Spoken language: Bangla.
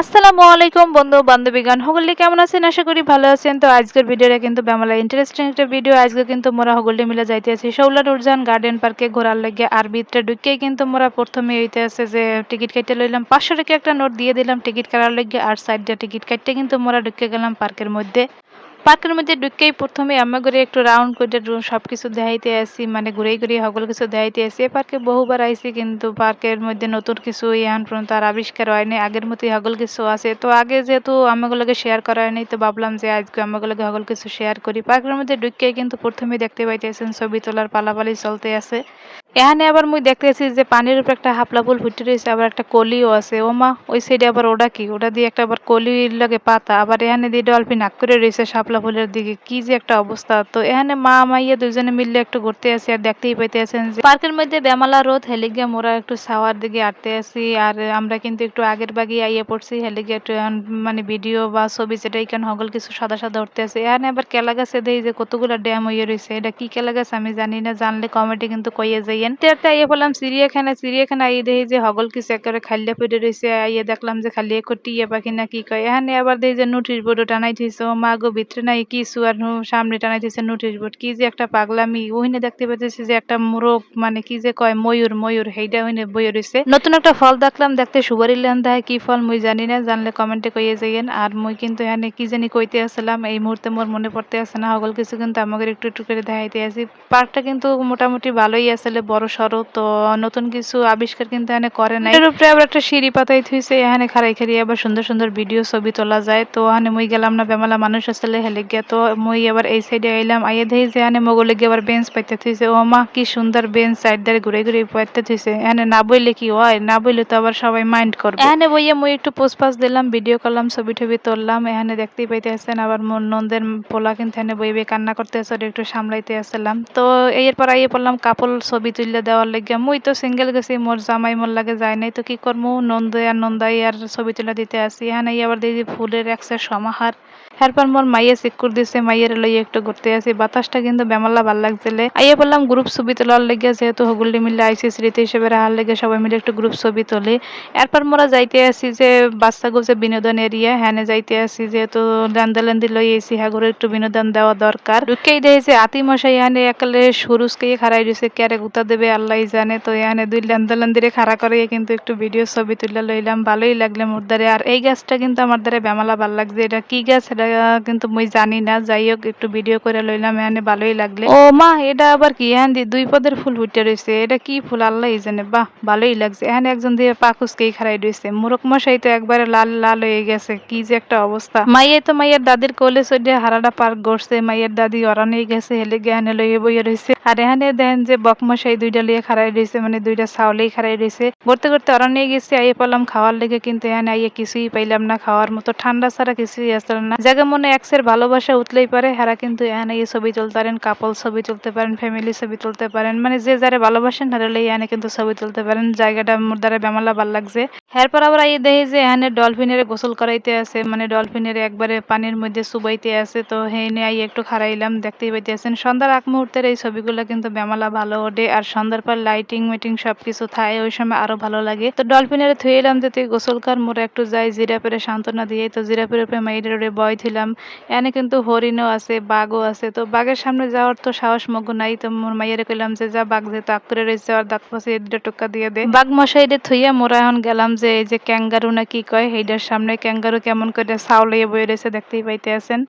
আসসালামু আলাইকুম, বন্ধু, বান্ধবীগণ। সকলে কেমন আছেন? আশা করি ভালো আছেন। তো আজকের ভিডিওটা কিন্তু বেমালা ইন্টারেস্টিং একটা ভিডিও। আজকে কিন্তু মোরা সকলে মিলে যাইতে আছি। শৌলার উর্জান গার্ডেন পার্কে ঘোরার লাগে আর ভিতরে ঢুকিয়ে কিন্তু মোরা প্রথমে হইতে আছে যে টিকিট কাটতে লইলাম। পাঁচশো টাকা একটা নোট দিয়ে দিলাম টিকিট কাটার লাগে আর সাইড টিকিট কাটতে কিন্তু মোরা ঢুকে গেলাম পার্কের মধ্যে। পার্কের মধ্যে ঢুকেই প্রথমে আমরা করে একটু রাউন্ড করে সব কিছু দেখাইতে আসি মানে ঘুরে ঘুরে সকল কিছু দেখাইতে আসি। এ পার্কে বহুবার আইসি কিন্তু পার্কের মধ্যে নতুন কিছু এখন পর্যন্ত আর আবিষ্কার হয়নি আগের মতোই সকল কিছু আছে। তো আগে যেহেতু আমাগুলোকে শেয়ার করা হয়নি তো ভাবলাম যে আজকে আমাগুলোকে সকল কিছু শেয়ার করি। পার্কের মধ্যে ঢুকে কিন্তু প্রথমে দেখতে পাইতেছেন ছবি তোলার পালাপালি চলতে আছে। এখানে আবার মুই দেখতেছি যে পানির উপর একটা হাপলা ফুল ফুটে রয়েছে, আবার একটা কলিও আছে। ও মা ওই সাইডে আবার ওটা কি? ওটা দিয়ে একটা আবার কলির লাগে পাতা, আবার এখানে দিয়ে ডলফিন নাক করে রয়েছে শাপলা ফুলের দিকে। কি যে একটা অবস্থা। তো এখানে মা, মাইয়া দুজনে মিললে একটু ঘুরতে আসি আর দেখতেই পাইতে আছেন যে পার্কের মধ্যে বেমালা রোদ হেলিগে মোরা একটু সাওয়ার দিকে আটতে আসি। আর আমরা কিন্তু একটু আগের বাগি আইয়ে পড়ছি হেলিগে একটু মানে ভিডিও বা ছবি যেটা এখানে হগল কিছু সাদা সাদা উঠতে আছে এখানে আবার কেলা গাছে দেই যে কতগুলো ড্যাম হয়ে রয়েছে। এটা কি কেলা গাছ আমি জানি না, জানলে কমেন্টে কিন্তু কইয়ে যাইয়েন তো একটা ইয়ে বললাম চিড়িয়াখানা চিড়িয়াখানা আইয়ে দেখি যে হগল কিছু একেবারে খাল্লা পড়ে রয়েছে আইয়ে দেখলাম যে খালি এক টিয়া পাখি না কি কয়। এখানে আবার দেখি যে নোটিশ বোর্ড টানাই থইছে মা গো ভিতরে নাই কি নু- সামনে টানাই থইছে নোটিশ বোর্ড। কি যে একটা পাগলামি ওইনে দেখতে পাচ্ছি যে একটা মোরগ মানে কি যে কয় ময়ূর ময়ূর সেইটা ওইনে বইয়ে রয়েছে নতুন একটা ফল দেখলাম, দেখতে সুপারি লেন দেয় কি ফল মুই জানি না, জানলে কমেন্টে কইয়ে যাইয়েন। আর মুই কিন্তু এখানে কি জানি কইতে আসলাম, এই মুহূর্তে মোর মনে পড়তে আসে না, হগল কিছু কিন্তু আমাকে একটু একটু করে দেখাইতে আসি। পার্কটা কিন্তু মোটামুটি ভালোই আসলে বড় সড়ো তো নতুন কিছু আবিষ্কার কিন্তু এখানে করে নাই। এর উপরে আবার একটা সিঁড়ি পাতাই থুইছে এখানে খাড়াই খাড়ি আবার সুন্দর সুন্দর ভিডিও ছবি তোলা যায়। তো এখানে মুই গেলাম না বেমালা মানুষ আসলে হেলে গিয়া তো মুই আবার এই সাইডে আইলাম আইয়ে দেখি যে এখানে মগলে গিয়ে আবার বেঞ্চ পাইতে থুইছে। ও মা কি সুন্দর বেঞ্চ সাইড ধারে ঘুরে ঘুরে পাইতে থুইছে। এখানে না বইলে কি হয়? না বইলে তো আবার সবাই মাইন্ড করবে। এখানে বইয়ে মুই একটু পোস্ট পাস দিলাম ভিডিও করলাম ছবি টবি তুললাম। এখানে দেখতেই পাইতে আসছেন আবার মোর নন্দের পোলা কিন্তু এখানে বইবে কান্না করতে আসে ওরে একটু সামলাইতে আসলাম। তো এরপর আইয়ে পড়লাম কাপল ছবি তুললে দেওয়ার লাগিয়া, মুই তো সিঙ্গেল গেছি, মোর জামাই মোর লাগে যায় নাই, তো কি করব নন্দ আর নন্দাই আর ছবি তুলে দিতে আসি। এখানে আবার দেখি ফুলের একসের সমাহার। এরপর মোর মাইয়ে সিকুর দিছে, মাইয়ের লইয়ে একটু ঘুরতে আসি। বাতাসটা কিন্তু বেমাল্লা ভালো লাগছিলে। আইয়ে বললাম গ্রুপ ছবি তোলার লেগে যেহেতু হগুল্লি মিলে আইসি স্মৃতি হিসেবে রাহার লেগে সবাই মিলে একটু গ্রুপ ছবি তোলে। এরপর মোরা যাইতে আসি যে বাচ্চা গুছে বিনোদন এরিয়া হ্যানে যাইতে আসি যেহেতু লেন্দি লই এসি হাগুরে একটু বিনোদন দেওয়া দরকার। ঢুকেই দেয় যে আতি মশাই এখানে একালে সুরুজকে খারাই দিছে ক্যারে গুতা দেবে আল্লাহ জানে। তো এখানে দুই লেন্দিরে খাড়া করে কিন্তু একটু ভিডিও ছবি তুলে লইলাম ভালোই লাগলে মোর দ্বারে। আর এই গাছটা কিন্তু আমার দ্বারা বেমালা ভালো লাগছে। এটা কি গাছ? এটা কিন্তু মুই জানি না। যাই হোক একটু ভিডিও করে লইলাম এখানে ভালোই লাগলে। ও মা এটা আবার কি? এখান দিয়ে দুই পদের ফুল ফুটে রয়েছে এটা কি ফুল? আল্লাহ জানে। বাহ ভালোই লাগছে। এখানে একজন দিয়ে পাকুসকেই খারাই রয়েছে মুরক মশাই তো একবারে লাল লাল হয়ে গেছে। কি যে একটা অবস্থা। মাইয়ে তো মাইয়ের দাদির কোলে সইডে হারাটা পার্ক করছে মাইয়ের দাদি অরানে গেছে। হেলে গেহানে লইয়ে বইয়ে রয়েছে আর এখানে দেখেন যে বকমশাই দুইটা লিয়ে খারাই রয়েছে মানে দুইটা চাউলেই খারাই রয়েছে ঘুরতে ঘুরতে অরানে গেছে, আইয়ে পেলাম খাওয়ার লেগে, কিন্তু এখানে আইয়ে কিছুই পাইলাম না, খাওয়ার মতো ঠান্ডা ছাড়া কিছুই আসলে না। জায়গা মনে এক্সের ভালোবাসা উঠলেই পারে, হারা কিন্তু এখানে এই ছবি তুলতে পারেন কাপল ছবি তুলতে পারেন ফ্যামিলি ছবি তুলতে পারেন মানে যে যারা ভালোবাসেন হারালে এখানে কিন্তু ছবি তুলতে পারেন, জায়গাটা মোর দ্বারা বেমালা ভালো লাগছে। এরপর আবার আইয়ে দেখি যে এখানে ডলফিনের গোসল করাইতে আছে মানে ডলফিনের একবারে পানির মধ্যে চুবাইতে আছে, তো হেনে আইয়ে একটু খারাইলাম দেখতেই পাইতে আছেন সন্ধ্যার আগ মুহূর্তের এই ছবিগুলো কিন্তু বেমালা ভালো ওঠে আর সন্ধ্যার পর লাইটিং মিটিং সবকিছু থাকে, ওই সময় আরও ভালো লাগে। তো ডলফিনের থুয়ে এলাম যে তুই গোসল কর, মোরা একটু যাই জিরাপের সান্ত্বনা দিয়ে তো জিরাপের উপরে মাইডের ওরে বয় থিলাম এখানে কিন্তু হরিণও আছে, বাঘও আছে। তো বাঘের সামনে যাওয়ার তো সাহস মগ নাই। তো মোর মাইয়ারে কইলাম যে, যা বাঘ যে তাক রয়েছে আর দাঁত পাশে দুটো টোকা দিয়ে দে। বাঘ মশাইরে থুইয়া মোরা এখন গেলাম যে, এই যে ক্যাঙ্গারু না কি কয় সেইটার সামনে ক্যাঙ্গারু কেমন করে চাউলাইয়া বয়ে রয়েছে, দেখতেই পাইতে আছেন।